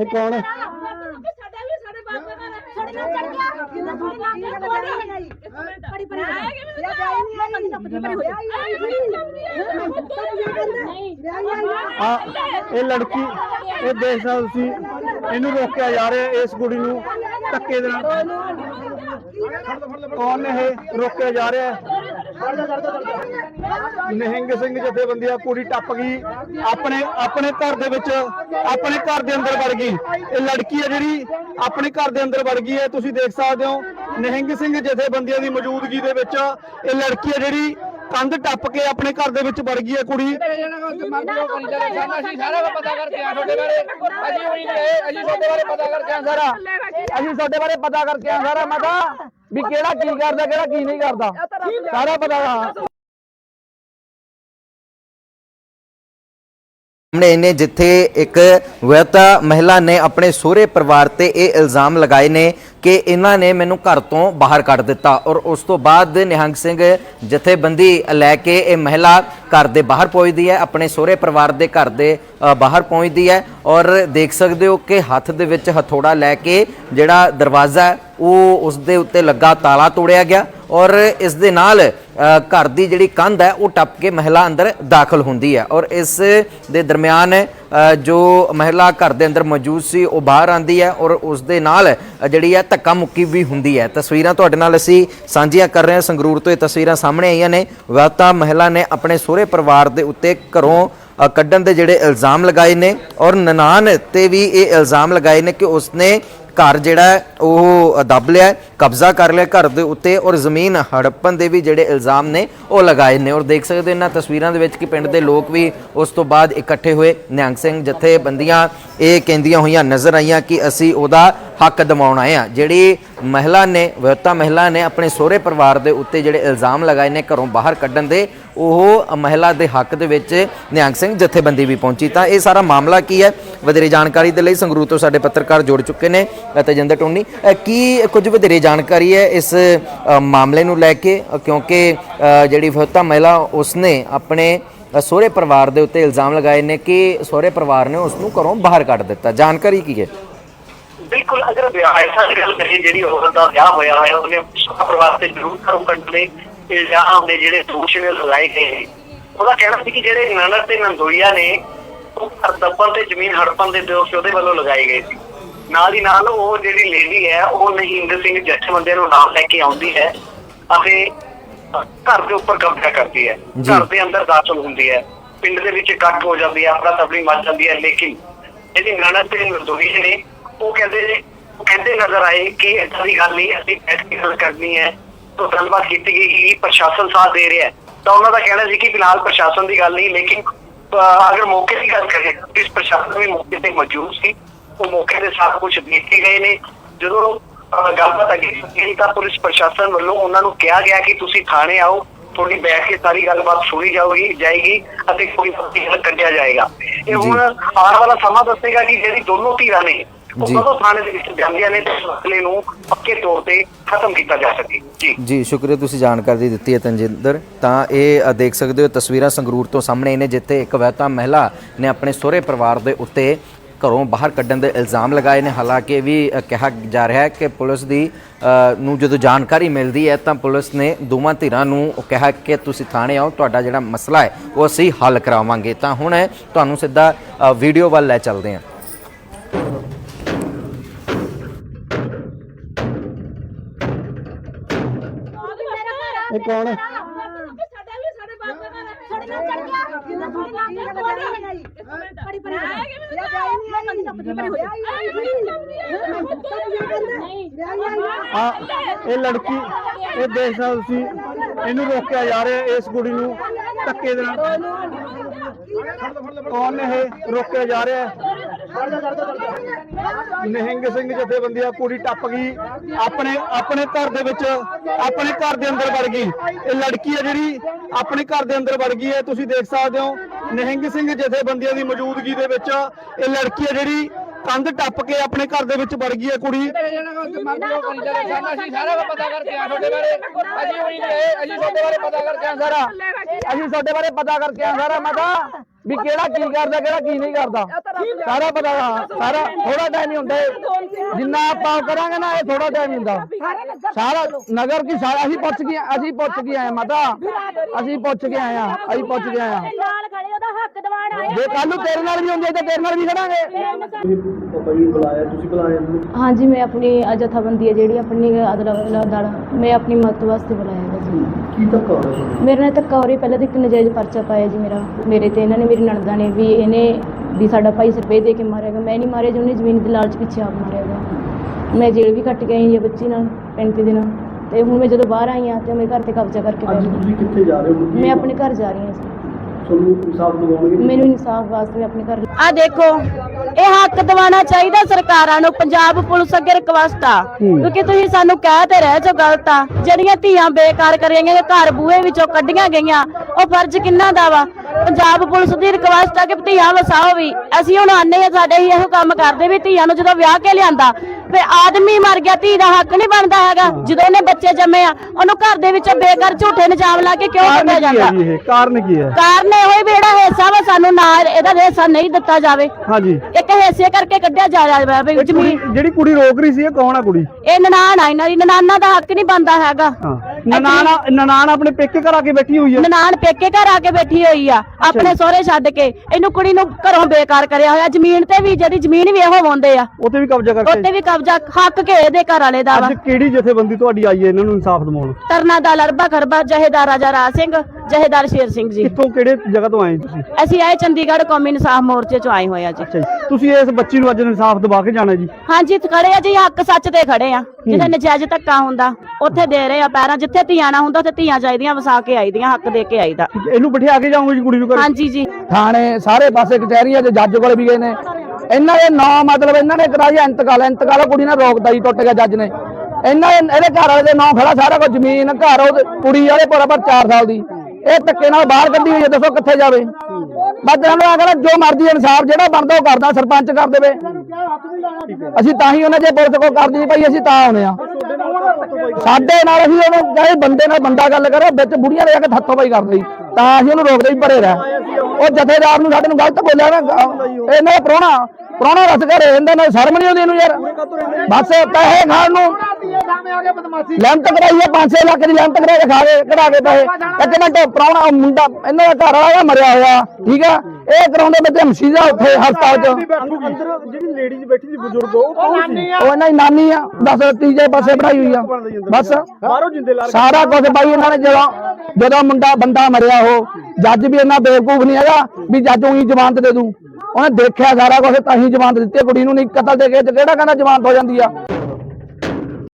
ਇਹ ਕੌਣ? ਹੈ? ਸਾਡਾ ਵੀ ਸਾਡੇ ਬਾਪ ਦਾ ਘਰ ਚੜ ਗਿਆ। ਥੋੜੀ ਨਾ ਬੜੀ ਬੜੀ ਦੀ ਆ? ਇਹ ਲੜਕੀ ਇਹ ਦੇਖ ਸਕਦੇ ਤੁਸੀਂ। ਇਹਨੂੰ ਰੋਕਿਆ ਜਾ ਰਿਹਾ ਇਸ ਕੁੜੀ ਨੂੰ ਧੱਕੇ ਦੇ ਨਾਲ। ਕੌਣ ਇਹ? ਰੋਕਿਆ ਜਾ ਰਿਹਾ। ਹੈ ਨਿਹੰਗ ਸਿੰਘ ਜਥੇਬੰਦੀਆਂ ਕੁੜੀ ਟੱਪ ਗਈ। ਆਪਣੇ ਆਪਣੇ ਘਰ ਦੇ ਵਿੱਚ ਆਪਣੇ ਘਰ ਦੇ ਅੰਦਰ ਵੜ ਗਈ। ਇਹ ਲੜਕੀ ਹੈ ਜਿਹੜੀ ਆਪਣੇ ਘਰ ਦੇ ਅੰਦਰ ਵੜ ਗਈ ਹੈ। ਤੁਸੀਂ ਦੇਖ ਸਕਦੇ ਹੋ ਨਿਹੰਗ ਸਿੰਘ ਜਥੇਬੰਦੀਆਂ ਦੀ ਮੌਜੂਦਗੀ ਦੇ ਵਿੱਚ ਇਹ ਲੜਕੀ ਹੈ ਜਿਹੜੀ ਕੰਧ ਟੱਪ ਕੇ ਆਪਣੇ ਘਰ ਦੇ ਵਿੱਚ ਵੜ ਗਈ ਹੈ ਕੁੜੀ। ਅਸੀਂ ਤੁਹਾਡੇ ਬਾਰੇ ਪਤਾ ਕਰਕੇ ਆ ਸਾਰਾ। ਅਸੀਂ ਤੁਹਾਡੇ ਬਾਰੇ ਪਤਾ ਕਰਕੇ ਆ ਸਾਰਾ। ਮੈਂ ਤਾਂ ਵੀ ਕਿਹੜਾ ਕੀ ਕਰਦਾ ਕਿਹੜਾ ਕੀ ਨਹੀਂ ਕਰਦਾ? ਸਾਰਾ ਪਤਾ ਆ ਸਾਹਮਣੇ ਨੇ ਜਿੱਥੇ ਇੱਕ ਵਿਆਹਤਾ ਮਹਿਲਾ ਨੇ ਆਪਣੇ ਸਹੁਰੇ ਪਰਿਵਾਰ ਤੇ ਇਹ ਇਲਜ਼ਾਮ ਲਗਾਏ ਨੇ ਕਿ ਇਹਨਾਂ ਨੇ ਮੈਨੂੰ ਘਰ ਤੋਂ ਬਾਹਰ ਕੱਢ ਦਿੱਤਾ ਔਰ ਉਸ ਤੋਂ ਬਾਅਦ ਨਿਹੰਗ ਸਿੰਘ ਜਥੇਬੰਦੀ ਲੈ ਕੇ ਇਹ ਮਹਿਲਾ ਘਰ ਦੇ ਬਾਹਰ ਪਹੁੰਚਦੀ ਹੈ, ਆਪਣੇ ਸਹੁਰੇ ਪਰਿਵਾਰ ਦੇ ਘਰ ਦੇ ਬਾਹਰ ਪਹੁੰਚਦੀ ਹੈ ਔਰ ਦੇਖ ਸਕਦੇ ਹੋ ਕਿ ਹੱਥ ਦੇ ਵਿੱਚ ਹਥੋੜਾ ਲੈ ਕੇ ਜਿਹੜਾ ਦਰਵਾਜ਼ਾ ਉਹ ਉਸ ਦੇ ਉੱਤੇ ਲੱਗਾ ਤਾਲਾ ਤੋੜਿਆ ਗਿਆ ਔਰ ਇਸ ਦੇ ਨਾਲ ਘਰ ਦੀ ਜਿਹੜੀ ਕੰਧ ਹੈ, ਉਹ ਟੱਪ ਕੇ ਮਹਿਲਾ ਅੰਦਰ ਦਾਖਲ ਹੁੰਦੀ ਹੈ। ਔਰ ਇਸ ਦੇ ਦਰਮਿਆਨ ਜੋ ਮਹਿਲਾ ਘਰ ਦੇ ਅੰਦਰ ਮੌਜੂਦ ਸੀ, ਉਹ ਬਾਹਰ ਆਂਦੀ ਹੈ ਔਰ ਉਸ ਦੇ ਨਾਲ ਜਿਹੜੀ ਹੈ, ਧੱਕਾ ਮੁੱਕੀ ਵੀ ਹੁੰਦੀ ਹੈ। ਤਸਵੀਰਾਂ ਤੁਹਾਡੇ ਨਾਲ ਅਸੀਂ ਸਾਂਝੀਆਂ ਕਰ ਰਹੇ ਹਾਂ। ਸੰਗਰੂਰ ਤੋਂ ਇਹ ਤਸਵੀਰਾਂ ਸਾਹਮਣੇ ਆਈਆਂ ਨੇ। ਵਿਆਹਤਾ ਮਹਿਲਾ ਨੇ ਆਪਣੇ ਸਹੁਰੇ ਪਰਿਵਾਰ ਦੇ ਉੱਤੇ ਘਰੋਂ ਕੱਢਣ ਦੇ ਜਿਹੜੇ ਇਲਜ਼ਾਮ ਲਗਾਏ ਨੇ। ਔਰ ਨਨਾਨ ਤੇ ਵੀ ਇਹ ਇਲਜ਼ਾਮ ਲਗਾਏ ਨੇ ਕਿ ਉਸਨੇ ਘਰ ਜਿਹੜਾ ਉਹ ਦੱਬ ਲਿਆ ਕਬਜ਼ਾ ਕਰ ਲਿਆ ਘਰ ਦੇ ਉੱਤੇ ਔਰ ਜ਼ਮੀਨ ਹੜੱਪਣ ਦੇ ਵੀ ਜਿਹੜੇ ਇਲਜ਼ਾਮ ਨੇ, ਉਹ ਲਗਾਏ ਨੇ। ਔਰ ਦੇਖ ਸਕਦੇ ਹੋ ਇਹਨਾਂ ਤਸਵੀਰਾਂ ਦੇ ਵਿੱਚ ਕਿ ਪਿੰਡ ਦੇ ਲੋਕ ਵੀ ਉਸ ਤੋਂ ਬਾਅਦ ਇਕੱਠੇ ਹੋਏ। ਨਿਹੰਗ ਸਿੰਘ ਜਥੇਬੰਦੀਆਂ ਇਹ ਕਹਿੰਦੀਆਂ ਹੋਈਆਂ ਨਜ਼ਰ ਆਈਆਂ ਕਿ ਅਸੀਂ ਉਹਦਾ ਹੱਕ ਦਿਵਾਉਣ ਆਏ ਆ। ਜਿਹੜੀ ਮਹਿਲਾ ਨੇ ਵਿਆਹੁਤਾ ਮਹਿਲਾ ਨੇ ਆਪਣੇ ਸਹੁਰੇ ਪਰਿਵਾਰ ਦੇ ਉੱਤੇ ਜਿਹੜੇ ਇਲਜ਼ਾਮ ਲਗਾਏ ਨੇ ਘਰੋਂ ਬਾਹਰ ਕੱਢਣ ਦੇ, ਉਹ ਮਹਿਲਾ ਦੇ ਹੱਕ ਦੇ ਵਿੱਚ ਨਿਹੰਗ ਸਿੰਘ ਜਥੇਬੰਦੀ ਵੀ ਪਹੁੰਚੀ। ਤਾਂ ਇਹ ਸਾਰਾ ਮਾਮਲਾ ਕੀ ਹੈ? ਵਧੇਰੇ ਜਾਣਕਾਰੀ ਦੇ ਲਈ ਸੰਗਰੂਰ ਤੋਂ ਸਾਡੇ ਪੱਤਰਕਾਰ ਜੁੜ ਚੁੱਕੇ ਨੇ, ਤੇਜਿੰਦਰ ਟੋਨੀ। ਕੀ ਕੁਝ ਵਧੇਰੇ ਜਾਣਕਾਰੀ ਹੈ ਇਸ ਮਾਮਲੇ ਨੂੰ ਲੈ ਕੇ? ਕਿਉਂਕਿ ਜਿਹੜੀ ਵਿਆਹੁਤਾ ਮਹਿਲਾ, ਉਸਨੇ ਆਪਣੇ ਸਹੁਰੇ ਪਰਿਵਾਰ ਦੇ ਉੱਤੇ ਇਲਜ਼ਾਮ ਲਗਾਏ ਨੇ ਕਿ ਸਹੁਰੇ ਪਰਿਵਾਰ ਨੇ ਉਸ ਨੂੰ ਘਰੋਂ ਬਾਹਰ ਕੱਢ ਦਿੱਤਾ। ਜਾਣਕਾਰੀ ਕੀ ਹੈ? ਬਿਲਕੁਲ ਅਗਰ ਵਿਆਹ ਐਸਾ ਗੱਲ ਕਰੀਏ ਜਿਹੜੀ ਔਰਤ ਦਾ ਵਿਆਹ ਹੋਇਆ ਹੋਇਆ ਉਹਨੇ ਸੁਖਾ ਪਰਿਵਾਰ ਤੇ ਜ਼ਰੂਰ ਕਰਮ ਕੱਢਣੇ ਇਲਜ਼ਾਮ ਨੇ ਜਿਹੜੇ ਦੋਸ਼ ਲਗਾਏ ਗਏ ਉਹਦਾ ਕਹਿਣਾ ਸੀ ਕਿ ਜਿਹੜੇ ਨਨਰ ਤੇ ਨੰਦੋਈਆ ਨੇ ਉਹ ਘਰ ਦੱਬਣ ਤੇ ਜ਼ਮੀਨ ਹੜਪਣ ਦੇ ਦੋਸ਼ ਉਹਦੇ ਵੱਲੋਂ ਲਗਾਏ ਗਏ ਸੀ। ਨਾਲ ਹੀ ਨਾਲ ਉਹ ਜਿਹੜੀ ਲੇਡੀ ਹੈ ਉਹ ਨਹੀਂਦ ਸਿੰਘ ਜੱਟਮੰਦੇ ਨੂੰ ਨਾਲ ਲੈ ਕੇ ਆਉਂਦੀ ਹੈ ਅਤੇ ਘਰ ਦੇ ਉੱਪਰ ਕਬਜ਼ਾ ਕਰਦੀ ਹੈ। ਘਰ ਦੇ ਅੰਦਰ ਦਾਖਲ ਹੁੰਦੀ ਹੈ। ਪਿੰਡ ਦੇ ਵਿੱਚ ਇਕੱਠ ਹੋ ਜਾਂਦੀ ਹੈ ਆਪਣਾ ਤਬਲੀ ਮਚ ਜਾਂਦੀ ਹੈ ਲੇਕਿਨ ਇਹਦੀ ਨਨਦ ਤੇ ਨੰਦੋਈ ਨੇ ਉਹ ਕਹਿੰਦੇ ਉਹ ਕਹਿੰਦੇ ਨਜ਼ਰ ਆਏ ਕਿ ਏਦਾਂ ਦੀ ਗੱਲ ਨਹੀਂ ਅਸੀਂ ਬੈਠ ਕੇ ਗੱਲ ਕਰਨੀ ਹੈ ਤਾਂ ਗੱਲਬਾਤ ਕੀਤੀ ਗਈ ਕਿ ਪ੍ਰਸ਼ਾਸਨ ਸਾਥ ਦੇ ਰਿਹਾ ਹੈ। ਤਾਂ ਉਹਨਾਂ ਦਾ ਕਹਿਣਾ ਸੀ ਕਿ ਫਿਲਹਾਲ ਪ੍ਰਸ਼ਾਸਨ ਦੀ ਗੱਲ ਨਹੀਂ ਲੇਕਿਨ ਅਗਰ ਮੌਕੇ ਦੀ ਗੱਲ ਕਰੀਏ ਇਸ ਪ੍ਰਸ਼ਾਸਨ ਵੀ ਮੌਕੇ ਤੇ ਮੌਜੂਦ ਸੀ। ਉਹ ਮੌਕੇ ਦੇ ਸਾਥ ਕੁਝ ਕੇ ਗਏ ਨੇ। ਜਦੋਂ ਗੱਲਬਾਤ ਅੱਗੇ ਕੀਤੀ ਤਾਂ ਪੁਲਿਸ ਪ੍ਰਸ਼ਾਸਨ ਵੱਲੋਂ ਉਹਨਾਂ ਨੂੰ ਕਿਹਾ ਗਿਆ ਕਿ ਤੁਸੀਂ ਥਾਣੇ ਆਓ ਥੋੜੀ ਬੈਠ ਕੇ ਸਾਰੀ ਗੱਲਬਾਤ ਸੁਣੀ ਜਾਊਗੀ ਜਾਏਗੀ ਅਤੇ ਕੋਈ ਹੱਲ ਕੱਢਿਆ ਜਾਏਗਾ। ਇਹ ਹੁਣ ਆਉਣ ਵਾਲਾ ਸਮਾਂ ਦੱਸੇਗਾ ਕਿ ਜਿਹੜੀ ਦੋਨੋਂ ਧਿਰਾਂ ਨੇ ਉਹ। ਕਦੋਂ ਥਾਣੇ ਦੇ ਵਿੱਚ ਜਾਂਦੀਆਂ ਨੇ ਤੇ ਇਸ ਮਸਲੇ ਨੂੰ ਪੱਕੇ ਤੌਰ ਤੇ ਖਤਮ ਕੀਤਾ ਜਾ ਸਕੇ। ਜੀ। ਜੀ ਸ਼ੁਕਰੀਆ ਤੁਸੀਂ ਜਾਣਕਾਰੀ ਦਿੱਤੀ ਹੈ ਤਨਜਿੰਦਰ। ਤਾਂ ਇਹ ਦੇਖ ਸਕਦੇ ਹੋ ਤਸਵੀਰਾਂ ਸੰਗਰੂਰ ਤੋਂ ਸਾਹਮਣੇ ਨੇ ਜਿੱਥੇ ਇੱਕ ਵਿਆਹਤਾ ਮਹਿਲਾ ਨੇ ਆਪਣੇ ਸਹੁਰੇ ਪਰਿਵਾਰ ਦੇ ਉੱਤੇ ਘਰੋਂ ਬਾਹਰ ਕੱਢਣ ਦੇ ਇਲਜ਼ਾਮ ਲਗਾਏ ਨੇ। ਹਾਲਾਂਕਿ ਵੀ ਕਿਹਾ ਜਾ ਰਿਹਾ ਹੈ ਕਿ ਪੁਲਿਸ ਦੀ ਨੂੰ ਜਦੋਂ ਜਾਣਕਾਰੀ ਮਿਲਦੀ ਹੈ ਤਾਂ ਪੁਲਿਸ ਨੇ ਦੋਵਾਂ ਧਿਰਾਂ ਨੂੰ ਕਿਹਾ ਕਿ ਤੁਸੀਂ ਥਾਣੇ ਆਓ ਤੁਹਾਡਾ ਜਿਹੜਾ ਮਸਲਾ ਹੈ ਉਹ ਅਸੀਂ ਹੱਲ ਕਰਾਵਾਂਗੇ। ਤਾਂ ਹੁਣ ਤੁਹਾਨੂੰ ਸਿੱਧਾ ਵੀਡੀਓ ਵੱਲ ਲੈ ਚੱਲਦੇ ਹਾਂ। ਇਹ ਕੌਣ? ਹੈ? ਸਾਡਾ ਵੀ ਸਾਡੇ ਬਾਪ ਦਾ ਘਰ ਹੈ ਸਾਡੇ ਨਾਲ ਚੜ ਗਿਆ। ਕਿੰਨਾ ਥੋੜੀ ਨਾ ਗਿਆ ਕੋਈ ਨਹੀਂ ਬੜੀ ਬੜੀ ਯਾ ਜਾਈ ਨਹੀਂ ਆਈ ਕੰਦੀ ਟੱਪ ਦੀ ਬੜੀ ਹੋਈ ਆ ਇਹ ਲੜਕੀ ਇਹ ਦੇਖ ਸਕਦੇ ਤੁਸੀਂ ਇਹਨੂੰ ਰੋਕਿਆ ਜਾ ਰਿਹਾ ਹੈ, ਇਸ ਕੁੜੀ ਨੂੰ ਧੱਕੇ ਦੇ ਨਾਲ। ਕੌਣ ਨੇ ਇਹ? ਰੋਕਿਆ ਜਾ ਰਿਹਾ ਹੈ। ਨਿਹੰਗ ਸਿੰਘ ਜਥੇਬੰਦੀ ਜਥੇਬੰਦੀਆਂ ਕੁੜੀ ਟੱਪ ਗਈ। ਆਪਣੇ ਆਪਣੇ ਘਰ ਦੇ ਵਿੱਚ, ਆਪਣੇ ਘਰ ਦੇ ਅੰਦਰ ਵੜ ਗਈ। ਇਹ ਲੜਕੀ ਹੈ ਜਿਹੜੀ ਆਪਣੇ ਘਰ ਦੇ ਅੰਦਰ ਵੜ ਗਈ ਹੈ। ਤੁਸੀਂ ਦੇਖ ਸਕਦੇ ਹੋ, ਨਿਹੰਗ ਸਿੰਘ ਜਥੇਬੰਦੀਆਂ ਦੀ ਮੌਜੂਦਗੀ ਦੇ ਵਿੱਚ ਇਹ ਲੜਕੀ ਹੈ ਜਿਹੜੀ ਕੰਧ ਟੱਪ ਕੇ ਆਪਣੇ ਘਰ ਦੇ ਵਿੱਚ ਵੜ ਗਈ ਹੈ ਕੁੜੀ। ਅਸੀਂ ਸਾਰਾ ਤੁਹਾਡੇ ਬਾਰੇ ਪਤਾ ਕਰਕੇ ਆ ਸਾਰਾ। ਅਸੀਂ ਤੁਹਾਡੇ ਬਾਰੇ ਪਤਾ ਕਰਕੇ ਆ ਸਾਰਾ। ਮੈਂ ਵੀ ਕਿਹੜਾ ਕੀ ਕਰਦਾ ਕਿਹੜਾ ਕੀ ਨਹੀਂ ਕਰਦਾ। ਸਾਰਾ ਪਤਾ ਸਾਰਾ ਥੋੜਾ ਟਾਈਮ ਹੀ ਹੁੰਦਾ। ਜਿੰਨਾ ਆਪਾਂ ਕਰਾਂਗੇ ਨਾ ਇਹ ਥੋੜਾ ਟਾਈਮ ਹੁੰਦਾ। ਸਾਰਾ ਨਗਰ ਕੀ ਸਾਰਾ ਅਸੀਂ ਪੁੱਛ ਕੇ ਅਸੀਂ ਪੁੱਛ ਕੇ ਆਏ ਮਾਤਾ। ਅਸੀਂ ਪੁੱਛ ਕੇ ਆਏ ਆ ਅਸੀਂ ਪੁੱਛ ਕੇ ਆਏ ਆ। ਨਾਲ ਖੜੇ ਉਹਦਾ ਹੱਕ ਦਿਵਾਣ ਆਏ ਜੇ ਕੱਲ ਨੂੰ ਤੇਰੇ ਨਾਲ ਵੀ ਹੁੰਦੇ ਤਾਂ ਤੇਰੇ ਨਾਲ ਵੀ ਖੜਾਂਗੇ। ਹਾਂਜੀ ਮੈਂ ਆਪਣੀ ਅ, ਜਥੇਬੰਦੀ ਹੈ ਜਿਹੜੀ ਆਪਣੀ ਅਦਲਾ ਦਲ ਮੈਂ ਆਪਣੀ ਮਦਦ ਵਾਸਤੇ ਬੁਲਾਇਆ ਹੈ ਜੀ। ਕੀ ਧੱਕਾ ਹੋਇਆ ਮੇਰੇ ਨਾਲ ਧੱਕਾ ਹੋ ਰਹੀ ਪਹਿਲਾਂ ਤਾਂ ਇੱਕ ਨਜਾਇਜ਼ ਪਰਚਾ ਪਾਇਆ ਜੀ ਮੇਰਾ ਮੇਰੇ ਤੇ ਇਹਨਾਂ ਨੇ ਮੇਰੀ ਨਣਦਾ ਨੇ ਵੀ ਇਹਨੇ ਵੀ ਸਾਡਾ ਭਾਈ ਸਰਪੇ ਦੇ ਕੇ ਮਾਰਿਆਗਾ ਮੈਂ ਨਹੀਂ ਮਾਰਿਆ ਜੀ ਉਹਨੇ ਜ਼ਮੀਨ ਦੇ ਲਾਲਚ ਪਿੱਛੇ ਆਪ ਮਾਰਿਆਗਾ ਮੈਂ ਜੇਲ੍ਹ ਵੀ ਕੱਟ ਕੇ ਆਈ ਹਾਂ ਬੱਚੀ ਨਾਲ 35 ਦਿਨ। ਤੇ ਹੁਣ ਮੈਂ ਜਦੋਂ ਬਾਹਰ ਆਈ ਹਾਂ ਤੇ ਮੇਰੇ ਘਰ ਤੇ ਕਬਜ਼ਾ ਕਰਕੇ ਬੈਠ ਗਈ। ਤੁਸੀਂ ਕਿੱਥੇ ਜਾ ਰਹੇ ਹੋ? ਮੈਂ ਆਪਣੇ ਘਰ ਜਾ ਰਹੀ ਹਾਂ ਜੀ। ਤੁਹਾਨੂੰ ਇਨਸਾਫ ਦਿਵਾਉਣਗੇ? ਮੈਨੂੰ ਇਨਸਾਫ ਵਾਸਤੇ ਮੈਂ ਆਪਣੇ ਘਰ ਆ ਦੇਖੋ ਇਹ ਹੱਕ ਦਿਵਾਣਾ ਚਾਹੀਦਾ ਸਰਕਾਰਾਂ ਨੂੰ ਪੰਜਾਬ ਪੁਲਿਸ ਅੱਗੇ ਰਿਕਵੈਸਟ ਆ। ਕਿਉਂਕਿ ਤੁਸੀਂ ਸਾਨੂੰ ਕਹਿ ਤੇ ਰਹੇ ਜੋ ਗਲਤ ਆ। ਜਿਹੜੀਆਂ ਧੀਆਂ ਬੇਕਾਰ ਕਰੀਆਂ ਗਈਆਂ ਘਰ ਬੂਹੇ ਵਿੱਚੋਂ ਕੱਢੀਆਂ ਗਈਆਂ ਉਹ ਫਰਜ਼ ਕਿੰਨਾ ਦਾ ਵਾ? ਪੰਜਾਬ ਪੁਲਿਸ ਦੀ ਰਿਕਵੈਸਟ ਆ ਕਿ ਧੀਆਂ ਵਸਾਓ ਵੀ। ਅਸੀਂ ਹੁਣ ਆਨੇ ਆ ਸਾਡੇ ਹੀ ਇਹੋ ਕੰਮ ਕਰਦੇ ਵੀ ਧੀਆਂ ਨੂੰ ਜਦੋਂ ਵਿਆਹ ਕੇ ਲਿਆਂਦਾ ਫੇ ਆਦਮੀ ਮਰ ਗਿਆ ਧੀ ਦਾ ਹੱਕ ਨਹੀਂ ਬਣਦਾ ਹੈਗਾ। ਜਦੋਂ ਉਹਨੇ ਬੱਚੇ ਜੰਮੇ ਆ ਉਹਨੂੰ ਘਰ ਦੇ ਵਿੱਚੋਂ ਬੇਕਾਰ ਝੂਠੇ ਇਲਜ਼ਾਮ ਲਾ ਕੇ ਕਿਉਂ ਕੱਢਿਆ ਜਾਂਦਾ? ਕਾਰਨ ਕੀ ਹੈ? ਕਾਰਨ ਇਹੋ ਹੀ ਵੀ ਜਿਹੜਾ ਹਿੱਸਾ ਵਾ ਸਾਨੂੰ ਨਾ ਇਹਦਾ ਹਿੱਸਾ ਨਹੀਂ ਦਿੱਤਾ ਜਾਵੇ। ਹਾਂਜੀ। ਇੱਕ ਹਿੱਸੇ ਕਰਕੇ ਕੱਢਿਆ ਜਾ ਰਿਹਾ ਇਹ ਕੁੜੀ ਜ਼ਮੀਨ ਜਿਹੜੀ ਕੁੜੀ ਰੋਕ ਰਹੀ ਸੀ ਇਹ ਕੌਣ ਆ ਕੁੜੀ? ਇਹ ਨਨਾਣ ਆ ਇਹਨਾਂ ਦੀ। ਨਨਾਨਾ ਦਾ ਹੱਕ ਨਹੀਂ ਬਣਦਾ ਹੈਗਾ। ਹਾਂ। ਨਨਾਣ ਨਨਾਣ ਆਪਣੇ ਪੇਕੇ ਘਰ ਆ ਕੇ ਬੈਠੀ ਹੋਈ ਹੈ ਨਨਾਣ ਪੇਕੇ ਘਰ ਆ ਕੇ ਬੈਠੀ ਹੋਈ ਆ। ਆਪਣੇ ਸਹੁਰੇ ਛੱਡ ਕੇ ਇਹਨੂੰ ਕੁੜੀ ਨੂੰ ਘਰੋਂ ਬੇਕਾਰ ਕਰਿਆ ਹੋਇਆ। ਜ਼ਮੀਨ ਤੇ ਵੀ ਜਿਹਦੀ ਜ਼ਮੀਨ ਵੀ ਇਹੋ ਵਾਉਂਦੇ ਆ। ਉੱਥੇ ਵੀ ਕਬਜ਼ਾ ਕਰਕੇ। ਉੱਤੇ ਵੀ ਕਬਜ਼ਾ ਹੱਕ ਕੇ ਇਹਦੇ ਘਰ ਵਾਲੇ ਦਾ ਵਾ। ਅੱਜ ਕਿਹੜੀ ਜਥੇਬੰਦੀ ਤੁਹਾਡੀ ਆਈ ਹੈ ਇਹਨਾਂ ਨੂੰ ਇਨਸਾਫ ਦਿਵਾਉਣ? ਤਰਨਾ ਦਾ ਲਰਬਾ ਖਰਬਾ ਜਹੇਦਾਰ ਰਾਜਾ ਰਾਜ ਸਿੰਘ। ਜਹੇਦਾਰ ਸ਼ੇਰ ਸਿੰਘ ਜੀ। ਕਿੱਥੋਂ ਕਿਹੜੇ ਜਗ੍ਹਾ ਤੋਂ ਆਏ ਤੁਸੀਂ? ਅਸੀਂ ਆਏ ਚੰਡੀਗੜ੍ਹ ਕੌਮੀ ਇਨਸਾਫ ਮੋਰਚੇ ਚੋਂ ਆਏ ਹੋਏ ਆ ਜੀ। ਅੱਛਾ ਜੀ। ਤੁਸੀਂ ਇਸ ਬੱਚੀ ਨੂੰ ਅੱਜ ਇਨਸਾਫ ਦਿਵਾ ਕੇ ਜਾਣਾ ਜੀ? ਹਾਂਜੀ ਖੜੇ ਆ ਜੀ ਹੱਕ ਸੱਚ ਤੇ ਖੜੇ ਆ। ਜਿੱਥੇ ਨਜਾਇਜ਼ ਧੱਕਾ ਹੁੰਦਾ ਉੱਥੇ ਦੇ ਰਹੇ ਆ ਪੈਰਾਂ ਜਿੱਥੇ ਧੀਆਂ ਨਾ ਹੁੰਦਾ ਉੱਥੇ ਧੀਆਂ ਚਾਹੀਦੀਆਂ ਵਸਾ ਕੇ ਆਈਦੀਆਂ ਹੱਕ ਦੇ ਕੇ ਆਈਦਾ। ਇਹਨੂੰ ਬਿਠਾ ਕੇ ਜਾਓਗੇ ਜੀ ਕੁੜੀ ਨੂੰ ਘਰੇ? ਹਾਂਜੀ ਜੀ। ਥਾਣੇ ਸਾਰੇ ਪਾਸੇ ਕਚਹਿਰੀਆਂ 'ਚ ਜੱਜ ਕੋਲ ਵੀ ਗਏ ਨੇ। ਇਹਨਾਂ ਦੇ ਨਾਂ ਮਤਲਬ ਇਹਨਾਂ ਨੇ ਕਰਾਇਆ ਇੰਤਕਾਲ ਇੰਤਕਾਲ ਕੁੜੀ ਨੇ ਰੋਕਦਾ ਜੀ ਟੁੱਟ ਗਿਆ ਜੱਜ ਨੇ। ਇਹਨਾਂ ਦੇ ਇਹਦੇ ਘਰ ਵਾਲੇ ਦੇ ਨਾਂ ਖੜਾ ਸਾਰਾ ਕੁਝ ਜ਼ਮੀਨ ਘਰ ਉਹ ਕੁੜੀ ਵਾਲੇ ਪਰ ਪਰ 4 ਸਾਲ ਦੀ। ਇਹ ਧੱਕੇ ਨਾਲ ਬਾਹਰ ਕੱਢੀ ਹੋਈ ਹੈ, ਦੱਸੋ ਕਿੱਥੇ ਜਾਵੇ? ਬਸ ਇਹਨਾਂ ਆ ਕਹਿੰਦਾ ਜੋ ਮਰਜ਼ੀ ਇਨਸਾਫ ਜਿਹੜਾ ਬਣਦਾ ਉਹ ਕਰਦਾ, ਸਰਪੰਚ ਕਰ ਦੇਵੇ। ਅਸੀਂ ਤਾਂ ਹੀ ਉਹਨਾਂ ਜੇ ਪੁਲਿਸ ਕੋ ਕਰਦੀ ਭਾਈ, ਅਸੀਂ ਤਾਂ ਆਉਨੇ ਆ ਸਾਡੇ ਨਾਲ ਅਸੀਂ ਉਹਨੂੰ ਕਹੇ ਬੰਦੇ ਨਾਲ ਬੰਦਾ ਗੱਲ ਕਰੋ, ਵਿੱਚ ਬੁੜੀਆਂ ਨੇ ਜਾ ਕੇ ਥੱਥੋ ਪਾਈ ਕਰਦੇ ਸੀ ਤਾਂ ਅਸੀਂ ਉਹਨੂੰ ਰੋਕਦੇ ਹੀ ਭਰੇ ਰਹਿ। ਉਹ ਜਥੇਦਾਰ ਨੂੰ ਸਾਡੇ ਨੂੰ ਗਲਤ ਬੋਲਿਆ ਨਾ ਇਹਨਾਂ ਦਾ ਪ੍ਰਾਹੁਣਾ ਪ੍ਰਾਹੁਣਾ ਰਸ ਘਰੇ ਇਹਦਾ ਨਾਲ ਸ਼ਰਮ ਨਹੀਂ ਆਉਂਦੀ ਇਹਨੂੰ ਯਾਰ। ਬਸ ਪੈਸੇ ਖਾਣ ਨੂੰ ਲੈਂਟ ਕਰਾਈ ਹੈ 5-6 ਲੱਖ ਦੀ ਲੈਂਟ ਕਰਾ ਕੇ ਖਾ ਕੇ ਕਢਾ ਕੇ ਪੈਸੇ। ਇੱਕ ਮਿੰਟ ਪ੍ਰਾਹੁਣਾ ਉਹ ਮੁੰਡਾ ਇਹਨਾਂ ਦਾ ਘਰ ਵਾਲਾ ਮਰਿਆ ਹੋਇਆ ਠੀਕ ਆ? ਇਹ ਕਰਾਉਂਦੇ ਬੱਚੇ ਮਸੀਦਾ ਉੱਥੇ ਹਸਪਤਾਲ 'ਚ। ਅੰਦਰ ਜਿਹੜੀ ਲੇਡੀ ਬੈਠੀ ਸੀ ਬਜ਼ੁਰਗ ਉਹ ਕੌਣ ਸੀ? ਉਹ ਇਹਨਾਂ ਦੀ ਨਾਨੀ ਆ ਦੱਸ ਤੀਜੇ ਪਾਸੇ ਬਣਾਈ ਹੋਈ ਆ। ਬਸ। ਬਾਹਰੋਂ ਜਿੰਦੇ ਲਾ ਸਾਰਾ ਕੁਝ ਬਾਈ ਇਹਨਾਂ ਨੇ ਜਦੋਂ ਜਦੋਂ ਮੁੰਡਾ ਬੰਦਾ ਮਰਿਆ ਉਹ ਜੱਜ ਵੀ ਇੰਨਾ ਬੇਵਕੂਫ ਨਹੀਂ ਹੈਗਾ ਵੀ ਜੱਜ ਉਹੀ ਜ਼ਮਾਨਤ ਦੇ ਦੂ। ਉਹਨੇ ਦੇਖਿਆ ਸਾਰਾ ਕੁਝ ਤਾਂ ਹੀ ਜ਼ਮਾਨਤ ਦਿੱਤੀ ਕੁੜੀ ਨੂੰ ਨਹੀਂ ਕਤਲ ਦੇ ਕੇ ਕਿਹੜਾ ਕਹਿੰਦਾ ਜ਼ਮਾਨਤ ਹੋ ਜਾਂਦੀ ਆ?